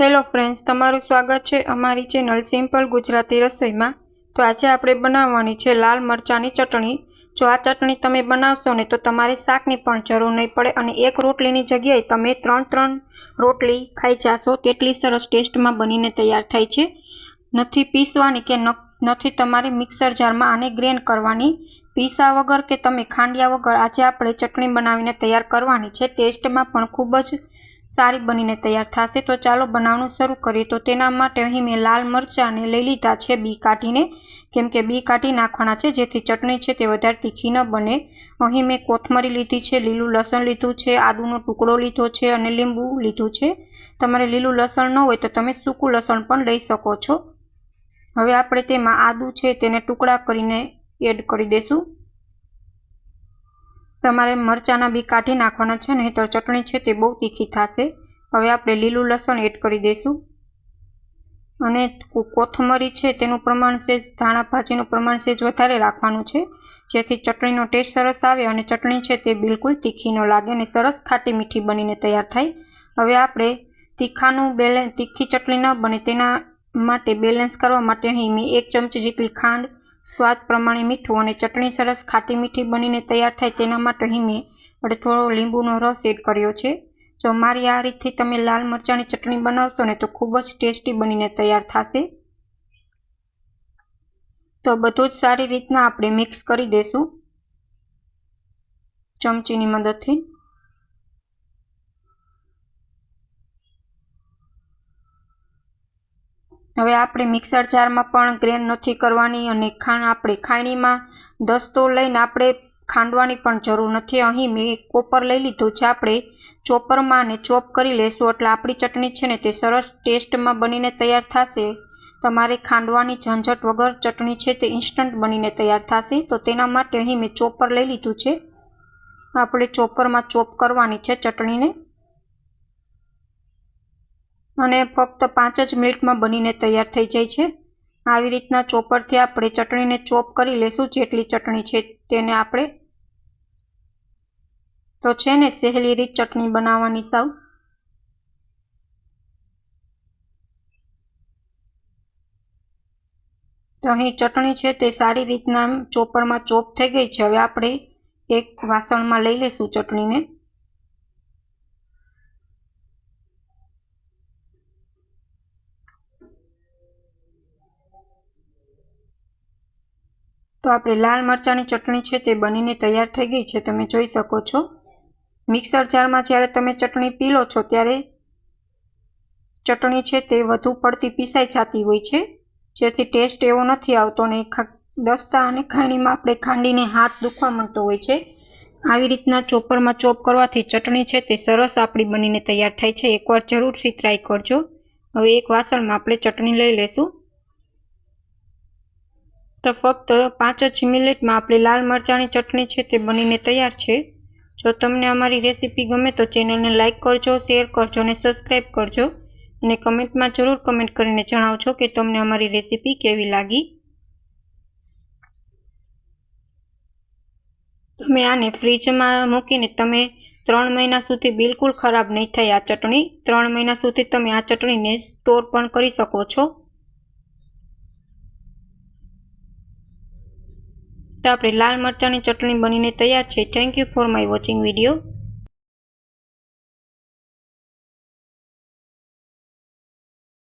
Hello friends તમારું સ્વાગત છે અમારી ચેનલ સિમ્પલ ગુજરાતી રસોઈમાં. તો આજે આપણે બનાવવાની છે લાલ મરચાંની ચટણી. જો આ ચટણી તમે બનાવશો ને તો તમારે શાકની પણ જરૂર નહીં પડે અને એક રોટલીની જગ્યાએ તમે ત્રણ ત્રણ રોટલી ખાઈ જાશો તેટલી સરસ ટેસ્ટમાં બનીને તૈયાર થાય છે. નથી પીસવાની કે નથી તમારે મિક્સર જારમાં આને ગ્રેન્ડ કરવાની. પીસા વગર કે તમે ખાંડિયા વગર આજે આપણે ચટણી બનાવીને તૈયાર કરવાની છે. ટેસ્ટમાં પણ ખૂબ જ સારી બનીને તૈયાર થશે, તો ચાલો બનાવવાનું શરૂ કરીએ. તો તેના માટે અહીં મેં લાલ મરચાંને લઈ લીધા છે, બી કાઢીને. કેમ કે બી કાઢી નાખવાના છે, જેથી ચટણી છે તે વધારે તીખી ન બને. અહીં મેં કોથમરી લીધી છે, લીલું લસણ લીધું છે, આદુનો ટુકડો લીધો છે અને લીંબુ લીધું છે. તમારે લીલું લસણ ન હોય તો તમે સૂકું લસણ પણ લઈ શકો છો. હવે આપણે તેમાં આદું છે તેને ટુકડા કરીને એડ કરી દઈશું તમારે મરચાંના બી કાઢી નાખવાના છે નહીંતર ચટણી છે તે બહુ તીખી થશે. હવે આપણે લીલું લસણ એડ કરી દઈશું અને કોથમરી છે તેનું પ્રમાણ સેજ ધાણા ભાજીનું પ્રમાણ સેજ વધારે રાખવાનું છે. જેથી ચટણીનો ટેસ્ટ સરસ આવે અને ચટણી છે તે બિલકુલ તીખી ન લાગે અને સરસ ખાટી મીઠી બનીને તૈયાર થાય. હવે આપણે તીખાનું બેલેન્સ તીખી ચટણી ન બને તેના માટે બેલેન્સ કરવા માટે અહીં મેં એક ચમચી જેટલી ખાંડ સ્વાદ પ્રમાણે મીઠું અને ચટણી સરસ ખાટી મીઠી બનીને તૈયાર થાય તેના માટે અહીં મેં વડે થોડો લીંબુનો રસ એડ કર્યો છે. જો મારી આ રીતથી તમે લાલ મરચાંની ચટણી બનાવશો ને તો ખૂબ જ ટેસ્ટી બનીને તૈયાર થશે. તો બધું જ સારી રીતના આપણે મિક્સ કરી દઈશું ચમચીની મદદથી. હવે આપણે મિક્સર જારમાં પણ ગ્રેન નથી કરવાની અને ખાંડ આપણે ખાયણીમાં દસ્તો લઈને આપણે ખાંડવાની પણ જરૂર નથી. અહીં મેં એક કોપર લઈ લીધું છે, આપણે ચોપરમાં અને ચોપ કરી લેશું. એટલે આપણી ચટણી છે ને તે સરસ ટેસ્ટમાં બનીને તૈયાર થશે. તમારે ખાંડવાની ઝંઝટ વગર ચટણી છે તે ઇન્સ્ટન્ટ બનીને તૈયાર થશે. તો તેના માટે અહીં મેં ચોપર લઈ લીધું છે. આપણે ચોપરમાં ચોપ કરવાની છે ચટણીને. અને ફક્ત પાંચ જ મિનિટમાં બનીને તૈયાર થઈ જાય છે. આવી રીતના ચોપરથી આપણે ચટણીને ચોપ કરી લેશું જેટલી ચટણી છે તેને આપણે. તો છે ને સહેલી રીત ચટણી બનાવવાની સાવ. તો અહીં ચટણી છે તે સારી રીતના ચોપરમાં ચોપ થઈ ગઈ છે. હવે આપણે એક વાસણમાં લઈ લઈશું ચટણીને. તો આપણે લાલ મરચાંની ચટણી છે તે બનીને તૈયાર થઈ ગઈ છે, તમે જોઈ શકો છો. મિક્સર જારમાં જ્યારે તમે ચટણી પીલો છો ત્યારે ચટણી છે તે વધુ પડતી પીસાઈ જતી હોય છે, જેથી ટેસ્ટ એવો નથી આવતો ને દસ્તા અને ખાણીમાં આપણે ખાંડીને હાથ દુખવા મળતો હોય છે. આવી રીતના ચોપરમાં ચોપ કરવાથી ચટણી છે તે સરસ આપણી બનીને તૈયાર થાય છે, એકવાર જરૂરથી ટ્રાય કરજો. હવે એક વાસણમાં આપણે ચટણી લઈ લેશું. તો ફક્ત પાંચ જ મિનિટમાં આપણી લાલ મરચાંની ચટણી છે તે બનીને તૈયાર છે. જો તમને અમારી રેસીપી ગમે તો ચેનલને લાઇક કરજો, શેર કરજો અને સબસ્ક્રાઈબ કરજો. અને કમેન્ટમાં જરૂર કમેન્ટ કરીને જણાવજો કે તમને અમારી રેસીપી કેવી લાગી. તમે આને ફ્રીજમાં મૂકીને તમે ત્રણ મહિના સુધી બિલકુલ ખરાબ નહીં થાય આ ચટણી. ત્રણ મહિના સુધી તમે આ ચટણીને સ્ટોર પણ કરી શકો છો. તો આપણે લાલ મરચાંની ચટણી બનીને તૈયાર છે. Thank you for my watching video